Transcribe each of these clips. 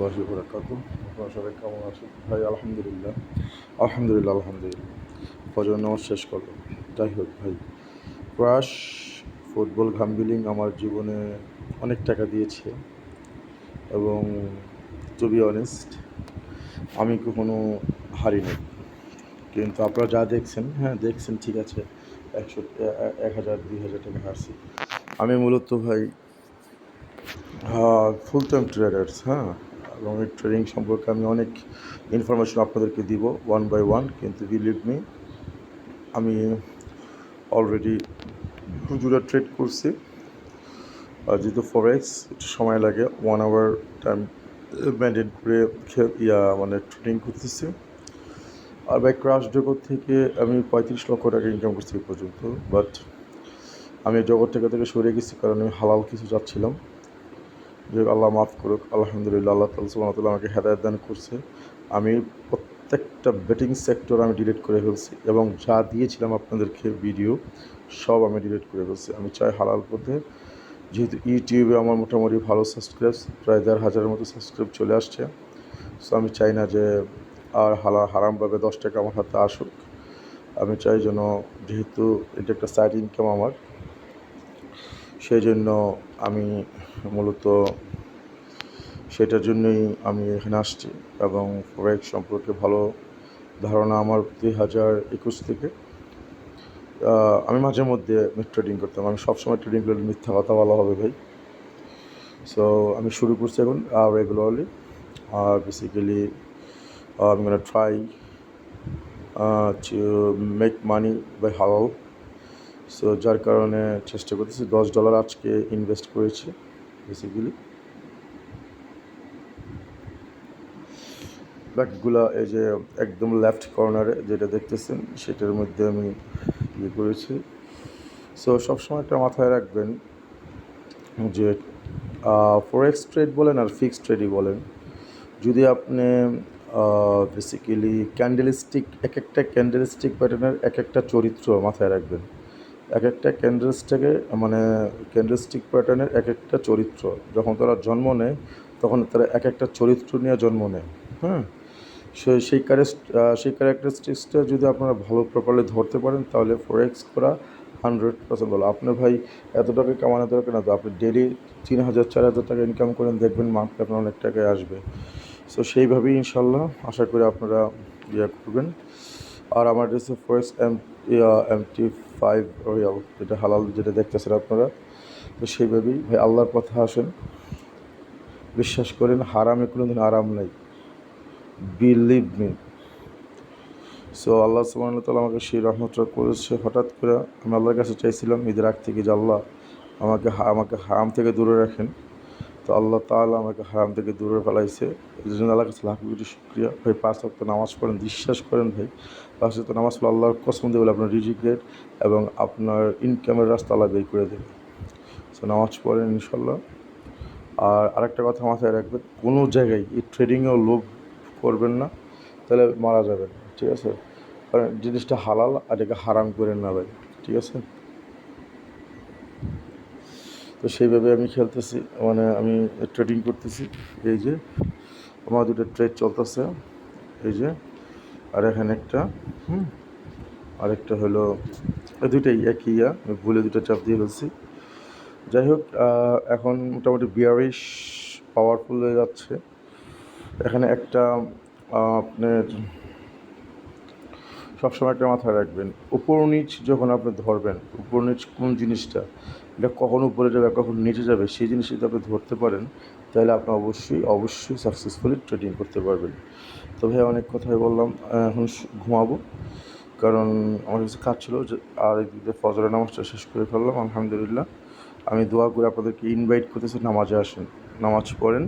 রহমতুল্লাহি বরাকাত আপনারা সবাই কেমন আছেন? ভাই, আলহামদুলিল্লাহ। আলহামদুলিল্লাহ আলহামদুলিল্লাহ। ফজর নামাজ শেষ করল। যাই হোক ভাই, ক্রাশ ফুটবল ঘামবিলিং আমার জীবনে অনেক টাকা দিয়েছে এবং টু বি অনেস্ট আমি কখনো হারিনি। কিন্তু আপনারা যা দেখছেন হ্যাঁ দেখছেন, ঠিক আছে, একশো এক হাজার, দুই হাজার টাকা হারছি। আমি মূলত ভাই ফুল টাইম ট্রেডার্স হ্যাঁ এবং ট্রেডিং সম্পর্কে আমি অনেক ইনফরমেশন আপনাদেরকে দিব ওয়ান বাই ওয়ান কিন্তু বিলিভ মি আমি অলরেডি হুজুরা ট্রেড করছি। আর যেহেতু ফরেক্স একটু সময় লাগে ওয়ান আওয়ার টাইম মেনটেন করে ইয়া মানে ট্রেডিং করতেছি। আর ভাই ক্রাশ জগৎ থেকে আমি পঁয়ত্রিশ লক্ষ টাকা ইনকাম করছি পর্যন্ত বাট আমি জগৎ থেকে থেকে সরে গেছি কারণ আমি হালাল কিছু যাচ্ছিলাম যে আল্লাহ মাফ করুক, আলহামদুলিল্লাহ আল্লাহ তালা আমাকে হেদায়ত দান করছে। আমি প্রত্যেকটা বেটিং সেক্টর আমি ডিলিট করে ফেলছি এবং যা দিয়েছিলাম আপনাদেরকে ভিডিও সব আমি ডিলিট করে ফেলছি। আমি চাই হালাল পথে। যেহেতু ইউটিউবে আমার মোটামুটি ভালো সাবস্ক্রাইব প্রায় দেড় হাজারের মতো সাবস্ক্রাইব চলে আসছে। সো আমি চাই না যে আর হালা হারামভাবে দশ টাকা আমার হাতে আসুক। আমি চাই যেন, যেহেতু এটা একটা সাইড ইনকাম আমার সেই জন্য আমি মূলত সেটার জন্যই আমি এখানে আসছি এবং ফরেক্স সম্পর্কে ভালো ধারণা আমার দুই হাজার একুশ থেকে। আমি মাঝে মধ্যে ট্রেডিং করতাম। আমি সবসময় ট্রেডিং করলে মিথ্যা কথা বলা হবে ভাই। সো আমি শুরু করছি এখন রেগুলারলি আর বেসিক্যালি আমি try to make money by হালাল সো যার কারণে চেষ্টা করতেছি, দশ ডলার আজকে ইনভেস্ট করেছি বেসিক্যালি ব্যাগগুলা এই যে একদম লেফট কর্নারে যেটা দেখতেছেন, সেটার মধ্যে আমি ইয়ে করেছি। সো সবসময় একটা মাথায় রাখবেন যে ফরেক্স ট্রেড বলেন আর ফিক্সড ট্রেডই বলেন, যদি আপনি বেসিক্যালি ক্যান্ডেলস্টিক এক একটা ক্যান্ডেলস্টিক প্যাটার্নের এক একটা চরিত্র মাথায় রাখবেন। এক একটা ক্যান্ডেলস্টিকে মানে ক্যান্ডেলস্টিক প্যাটার্নের এক একটা চরিত্র। যখন তারা জন্ম নেয়, তখন তারা এক একটা চরিত্র নিয়ে জন্ম নেয়। হ্যাঁ? সেই সেই সেই ক্যারেক্টারিস্টিক্সটা যদি আপনারা ভালো প্রপারলি ধরতে পারেন, তাহলে ফরেক্স করা হান্ড্রেড পার্সেন্ট ভালো। আপনার ভাই এত টাকা কামানো দরকার না তো আপনি ডেলি তিন হাজার, চার হাজার টাকা ইনকাম করেন দেখবেন মান্থলি আপনার অনেক টাকায় আসবে। সো সেইভাবেই ইনশাল্লাহ আশা করি আপনারা ইয়ে করবেন। আর আমার কাছে forex M M T five royal যেটা হালাল যেটা দেখতেছেন আপনারা, তো সেইভাবেই ভাই আল্লাহর কথা আসেন। বিশ্বাস করেন, হারামে কোনো দিন আরাম নেই। বিলিভ মি সো আল্লাহ সুবাহ তালা আমাকে সেই রহমতটা করেছে। হঠাৎ করে আমি আল্লাহর কাছে চাইছিলাম ঈদের আগ থেকে যে আল্লাহ আমাকে আমাকে হারাম থেকে দূরে রাখেন। তো আল্লাহ তাআলা আমাকে হারাম থেকে দূরে ফেলাইছে। এই জন্য আল্লাহর কাছে লাখ কোটি শুক্রিয়া। ভাই, পাঁচ ওয়াক্ত নামাজ পড়েন, বিশ্বাস করেন ভাই। পাঁচ ওয়াক্ত নামাজ পড়ে আল্লাহর কসম দিয়ে বলে, আপনার রিজিগ্রেট এবং আপনার ইনকামের রাস্তা আল্লাহ বের করে দেবে। তো নামাজ পড়েন ইনশাল্লাহ আর আরেকটা কথা মাথায় রাখবেন, কোনো জায়গায় এই ট্রেডিংয়েও লোভ করবেন না, তাহলে মারা যাবেন, ঠিক আছে? কারণ জিনিসটা হালাল আর এটাকে হারাম করেন না ভাই, ঠিক আছে? তো সেইভাবে আমি খেলতেছি। মানে আমি ট্রেডিং করতেছি। এই যে, আমার দুটো ট্রেড চলতেছে। এই যে, আর এখানে একটা, হুম আরেকটা হলো, এই দুইটাই একই, ইয়া, আমি ভুলে দুটো চাপ দিয়ে ফেলছি। যাই হোক এখন মোটামুটি বিয়ারিশ পাওয়ারফুল হয়ে যাচ্ছে। এখানে একটা আপনার, সবসময় একটা মাথায় রাখবেন। উপর নিচ যখন আপনি ধরবেন, উপর নিচ কোন জিনিসটা এটা কখন উপরে যাবে, কখন নিচে যাবে, সেই জিনিস যদি আপনি ধরতে পারেন, তাহলে আপনি অবশ্যই অবশ্যই সাকসেসফুলি ট্রেডিং করতে পারবেন। তো ভাই, অনেক কথাই বললাম, এখন ঘুমাবো, কারণ আমার কাছে কাজ ছিল আর এই দিকে ফজরের নামাজটা শেষ করে ফেললাম, আলহামদুলিল্লাহ। আমি দোয়া করে আপনাদেরকে ইনভাইট করতেছি, নামাজে আসেন, নামাজ পড়েন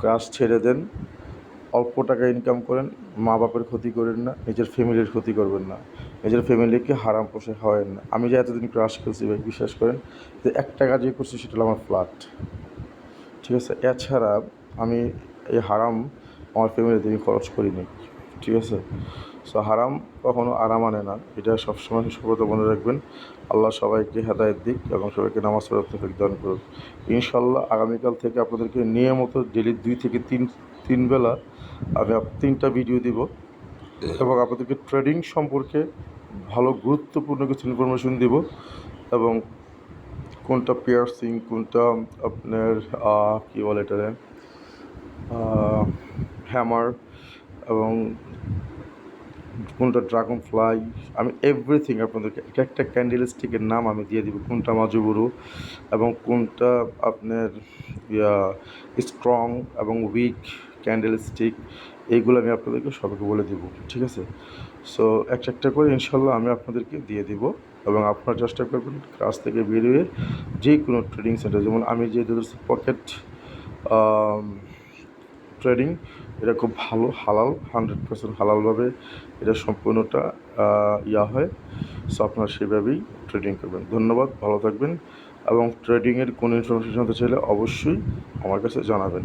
ক্লাস ছেড়ে দেন, অল্প টাকা ইনকাম করেন মা বাপের ক্ষতি করেন না, নিজের ফ্যামিলির ক্ষতি করবেন না। নিজের ফ্যামিলিকে হারাম পোষে খাওয়াবেন না। আমি যে এতদিন ক্রাশ করছি ভাই, বিশ্বাস করেন, যে একটা যে করছি সেটা হলো আমার ফ্ল্যাট ঠিক আছে? এছাড়া আমি এই হারাম আমার ফ্যামিলিতে আমি খরচ করিনি ঠিক আছে? সো হারাম কখনো আরাম আনে না। এটা সবসময় সর্বদা মনে রাখবেন। আল্লাহ সবাইকে হেদায়ত দিক এবং সবাইকে নামাজ পড়ার দান করুক। ইনশাল্লাহ আগামীকাল থেকে আপনাদেরকে নিয়মিত ডেলি দুই থেকে তিন তিন বেলা আমি তিনটা ভিডিও দিব এবং আপনাদেরকে ট্রেডিং সম্পর্কে ভালো গুরুত্বপূর্ণ কিছু ইনফরমেশন দিব এবং কোনটা পিয়ার্সিং কোনটা আপনার কী বলে এটারে হ্যামার এবং কোনটা ড্রাগন ফ্লাই আমি এভরিথিং আপনাদেরকে, এক একটা ক্যান্ডেল স্টিকের নাম আমি দিয়ে দিব কোনটা মাজুবুরু এবং কোনটা আপনার স্ট্রং এবং উইক ক্যান্ডেল স্টিক এইগুলো আমি আপনাদেরকে সবাইকে বলে দিব, ঠিক আছে? সো একটা একটা করে ইনশাল্লাহ আমি আপনাদেরকে দিয়ে দিব এবং আপনারা চেষ্টা করবেন কাজ থেকে বেরিয়ে যে কোনো ট্রেডিং সেন্টার যেমন আমি যে পকেট ট্রেডিং এটা খুব ভালো, হালাল হান্ড্রেড পার্সেন্ট হালালভাবে এটা সম্পূর্ণটা ইয়া হয়। সো আপনারা সেভাবেই ট্রেডিং করবেন। ধন্যবাদ, ভালো থাকবেন এবং ট্রেডিংয়ের কোনো ইনফরমেশন জানতে চাইলে অবশ্যই আমার কাছে জানাবেন।